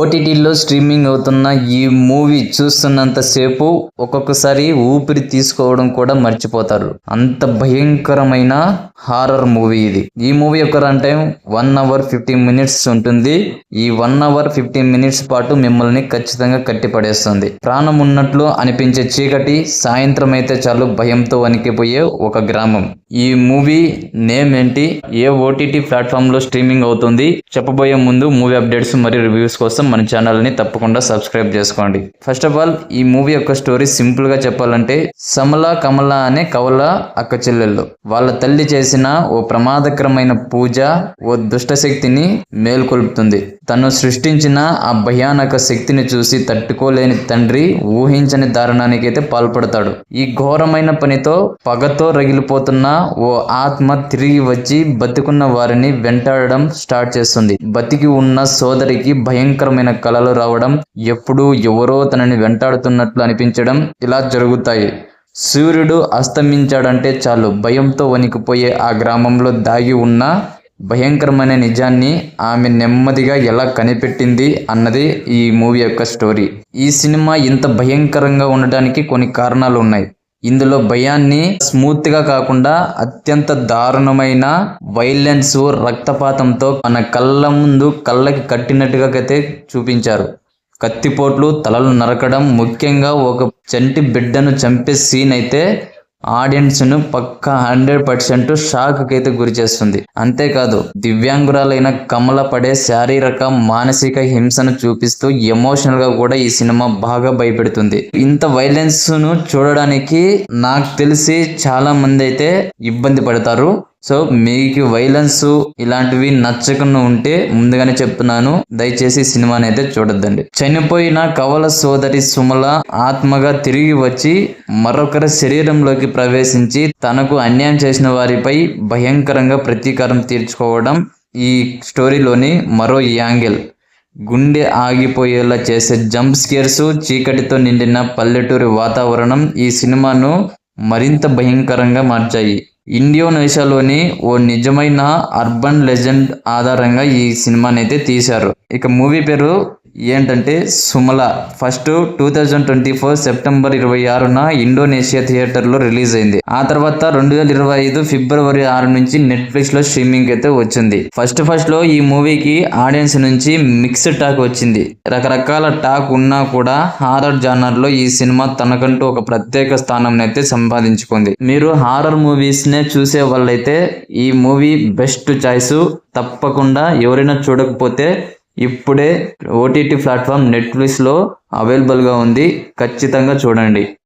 ఓటీటీలో స్ట్రీమింగ్ అవుతున్న ఈ మూవీ చూస్తున్నంతసేపు ఒక్కొక్కసారి ఊపిరి తీసుకోవడం కూడా మర్చిపోతారు. అంత భయంకరమైన హారర్ మూవీ ఇది. ఈ మూవీ యొక్క run time one hour fifteen minutes ఉంటుంది. ఈ వన్ అవర్ ఫిఫ్టీన్ మినిట్స్ పాటు మిమ్మల్ని ఖచ్చితంగా కట్టిపడేస్తుంది. ప్రాణం ఉన్నట్లు అనిపించే చీకటి సాయంత్రం అయితే చాలు భయంతో వణికిపోయే ఒక గ్రామం. ఈ మూవీ నేమ్ ఏంటి? ఏ ఓటీటీ ప్లాట్ఫామ్లో స్ట్రీమింగ్ అవుతుంది? చెప్పబోయే ముందు మూవీ అప్డేట్స్ మరియు రివ్యూస్ కోసం మన ఛానల్ని తప్పకుండా సబ్స్క్రైబ్ చేసుకోండి. ఫస్ట్ ఆఫ్ ఆల్ ఈ మూవీ యొక్క స్టోరీ సింపుల్గా చెప్పాలంటే సమల కమల అనే కవల అక్క చెల్లెళ్ళు. వాళ్ళ తల్లి చేసిన ఓ ప్రమాదకరమైన పూజ ఓ దుష్ట శక్తిని మేల్కొల్పుతుంది. తను సృష్టించిన ఆ భయానక శక్తిని చూసి తట్టుకోలేని తండ్రి ఊహించని దారుణానికి అయితే పాల్పడతాడు. ఈ ఘోరమైన పనితో పగతో రగిలిపోతున్న ఓ ఆత్మ తిరిగి వచ్చి బతికున్న వారిని వెంటాడడం స్టార్ట్ చేస్తుంది. బతికి ఉన్న సోదరికి భయంకర భయంకరమైన కళలు రావడం ఎప్పుడూ ఎవరో తనని వెంటాడుతున్నట్లు అనిపించడం ఇలా జరుగుతాయి. సూర్యుడు అస్తమించాడంటే చాలు భయంతో వణికిపోయే ఆ గ్రామంలో దాగి ఉన్న భయంకరమైన నిజాన్ని ఆమె నెమ్మదిగా ఎలా కనిపెట్టింది అన్నది ఈ మూవీ యొక్క స్టోరీ. ఈ సినిమా ఇంత భయంకరంగా ఉండడానికి కొన్ని కారణాలు ఉన్నాయి. ఇందులో భయాన్ని స్మూత్గా కాకుండా అత్యంత దారుణమైన వైలెన్స్ రక్తపాతంతో మన కళ్ళ ముందు కళ్ళకి కట్టినట్టుగా అయితే చూపించారు. కత్తిపోట్లు తలలు నరకడం ముఖ్యంగా ఒక చంటి బిడ్డను చంపే సీన్ అయితే ఆడియన్స్ను పక్కా హండ్రెడ్ పర్సెంట్ షాక్ అయితే గురి చేస్తుంది. అంతేకాదు దివ్యాంగురాలైన కమల పడే శారీరక మానసిక హింసను చూపిస్తూ ఎమోషనల్గా కూడా ఈ సినిమా బాగా భయపెడుతుంది. ఇంత వైలెన్స్ను చూడడానికి నాకు తెలిసి చాలా మంది అయితే ఇబ్బంది పడతారు. సో మీకు వైలెన్స్ ఇలాంటివి నచ్చకుండా ఉంటే ముందుగానే చెప్తున్నాను. దయచేసి సినిమాని అయితే చూడొద్దండి. చనిపోయిన కవల సోదరి సుమల ఆత్మగా తిరిగి వచ్చి మరొకరి శరీరంలోకి ప్రవేశించి తనకు అన్యాయం చేసిన వారిపై భయంకరంగా ప్రతీకారం తీర్చుకోవడం ఈ స్టోరీలోని మరో యాంగిల్. గుండె ఆగిపోయేలా చేసే జంప్ స్కేర్స్ చీకటితో నిండిన పల్లెటూరి వాతావరణం ఈ సినిమాను మరింత భయంకరంగా మార్చాయి. ఇండోనేషియాలోని ఓ నిజమైన అర్బన్ లెజెండ్ ఆధారంగా ఈ సినిమాని అయితే తీశారు. ఇక మూవీ పేరు ఏంటంటే Sumala first two thousand twenty four September ఇరవై ఆరున ఇండోనేషియా థియేటర్లో రిలీజ్ అయింది. ఆ తర్వాత రెండు వేల ఇరవై ఐదు ఫిబ్రవరి ఆరు నుంచి నెట్ఫ్లిక్స్లో స్ట్రీమింగ్ అయితే వచ్చింది. ఫస్ట్ ఫస్ట్లో ఈ మూవీకి ఆడియన్స్ నుంచి మిక్స్డ్ టాక్ వచ్చింది. రకరకాల టాక్ ఉన్నా కూడా హారర్ జానర్లో ఈ సినిమా తనకంటూ ఒక ప్రత్యేక స్థానం అయితే సంపాదించుకుంది. మీరు హారర్ మూవీస్ నే చూసే వాళ్ళైతే ఈ మూవీ బెస్ట్ చాయిస్. తప్పకుండా ఎవరైనా చూడకపోతే ఇప్పుడే ఓటీటీ ప్లాట్ఫామ్ నెట్ఫ్లిక్స్లో అవైలబుల్గా ఉంది. ఖచ్చితంగా చూడండి.